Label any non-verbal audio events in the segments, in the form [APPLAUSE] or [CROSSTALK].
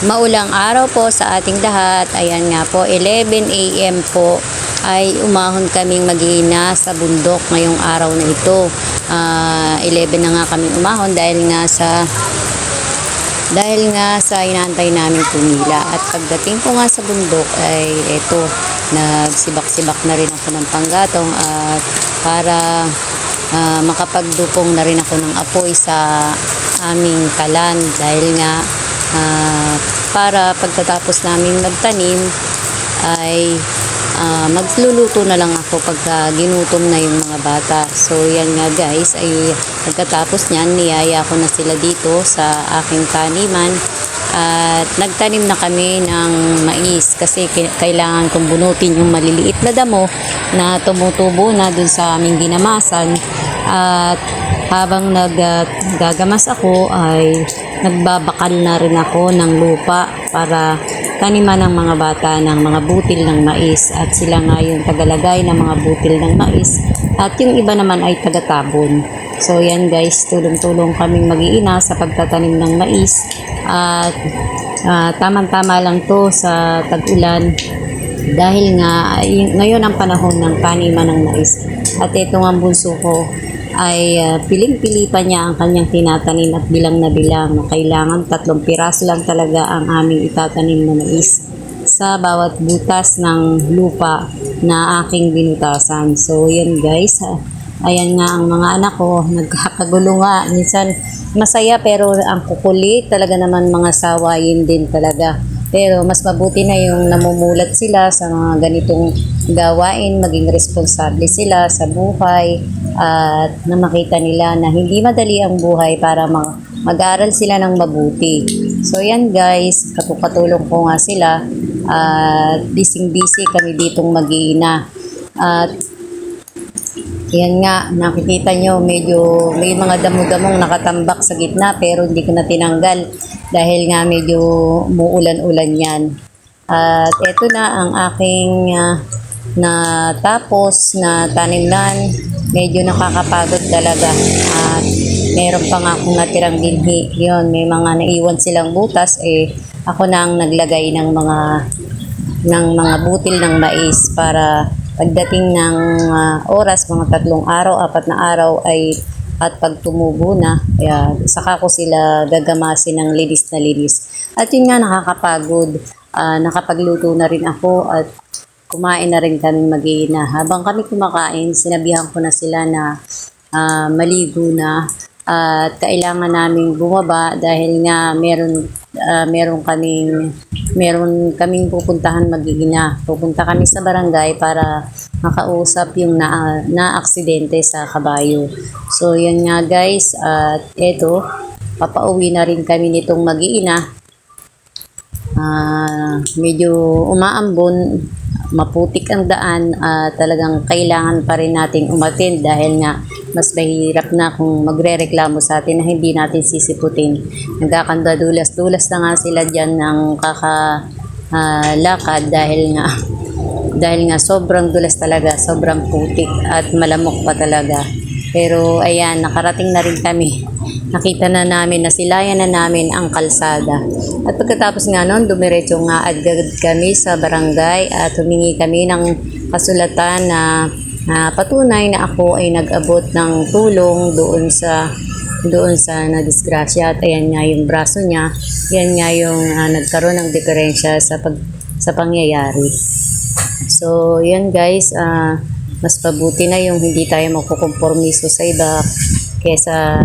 Maulang araw po sa ating lahat. Ayan nga po, 11 a.m. po ay umahon kaming mag-iina sa bundok ngayong araw na ito. Ah, 11 na nga kami umahon dahil nga sa dahil nga sa inaantay namin pumila at pagdating ko nga sa bundok ay eto nagsibak-sibak na rin ako ng panggatong at para ah, makapagdupong na rin ako ng apoy sa aming kalan dahil nga ah, para pagkatapos namin magtanim ay ah, magluluto na lang ako pagka ginutom na yung mga bata. So yan nga guys, ay pagkatapos niyan, niyaya ko na sila dito sa aking taniman at nagtanim na kami ng mais kasi kailangan kong bunutin yung maliliit na damo na tumutubo na dun sa aming ginamasan at habang naggagamas ako ay nagbabakal na rin ako ng lupa para taniman ng mga bata ng mga butil ng mais at sila nga yung tagalagay ng mga butil ng mais at yung iba naman ay tagatabon. So yan guys, tulong-tulong kaming mag-iina sa pagtatanim ng mais at ah, tamang-tama lang to sa tag-ulan dahil nga ay- ngayon ang panahon ng taniman ng mais at ito nga bunso ko ay ah, piling-pili pa niya ang kanyang tinatanim at bilang na bilang na kailangan tatlong piraso lang talaga ang aming itatanim na mais sa bawat butas ng lupa na aking binutasan. So, yan guys. Ayan nga ang mga anak ko, [LAUGHS] nagkakagulo nga. Minsan masaya pero ang kukulit talaga naman mga sawayin din talaga. Pero mas mabuti na yung namumulat sila sa mga ganitong gawain, maging responsable sila sa buhay at na makita nila na hindi madali ang buhay para mag- mag-aral sila ng mabuti. So yan guys, katulong ko nga sila at busy-busy kami ditong mag-iina. At yan nga, nakikita nyo, medyo may mga damo-damong nakatambak sa gitna pero hindi ko na tinanggal dahil nga medyo muulan-ulan yan. At ito na ang aking ah, na tapos na tanimlan. Medyo nakakapagod talaga. At meron pa nga akong natirang binhi. Yun, may mga naiwan silang butas. Eh, ako na ang naglagay ng mga ng mga butil ng mais para pagdating ng ah, oras, mga tatlong araw, apat na araw ay at pag tumubo na, kaya saka ko sila gagamasin ng linis na linis. At yun nga nakakapagod, Ah, nakapagluto na rin ako at kumain na rin kami mag Habang kami kumakain, sinabihan ko na sila na ah, maligo na. At kailangan naming bumaba dahil nga meron ah, meron kaming meron kaming pupuntahan mag-iina. Pupunta kami sa barangay para makausap yung na, na aksidente sa kabayo. So yan nga guys. At eto papauwi na rin kami nitong mag-iina. Ah, medyo umaambon, maputik ang daan, at talagang kailangan pa rin nating umattend dahil nga mas mahirap na kung magre-reklamo sa atin na hindi natin sisiputin. Nagkakanda dulas-dulas na nga sila dyan ng kakalakad dahil nga [LAUGHS] dahil nga sobrang dulas talaga, sobrang putik at malamok pa talaga. Pero ayan, nakarating na rin kami. Nakita na namin, nasilayan na namin ang kalsada. At pagkatapos nga noon, dumiretso nga agad kami sa barangay at humingi kami ng kasulatan na, na patunay na ako ay nag-abot ng tulong doon sa doon sa nadisgrasya at ayan nga yung braso niya, yan nga yung ah, nagkaroon ng diferensya sa pag sa pangyayari. So, yan guys, ah, mas pabuti na yung hindi tayo makukompormiso sa iba kesa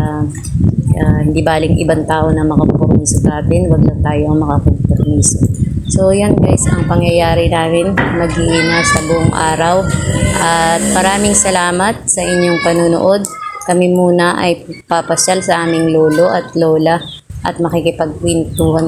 ah, hindi baling ibang tao na makakompormiso sa atin, wag lang tayo ang makakompormiso. So, yan guys, ang pangyayari namin mag-iina sa buong araw. At maraming salamat sa inyong panunood. Kami muna ay papasyal sa aming lolo at lola at makikipagkwentuhan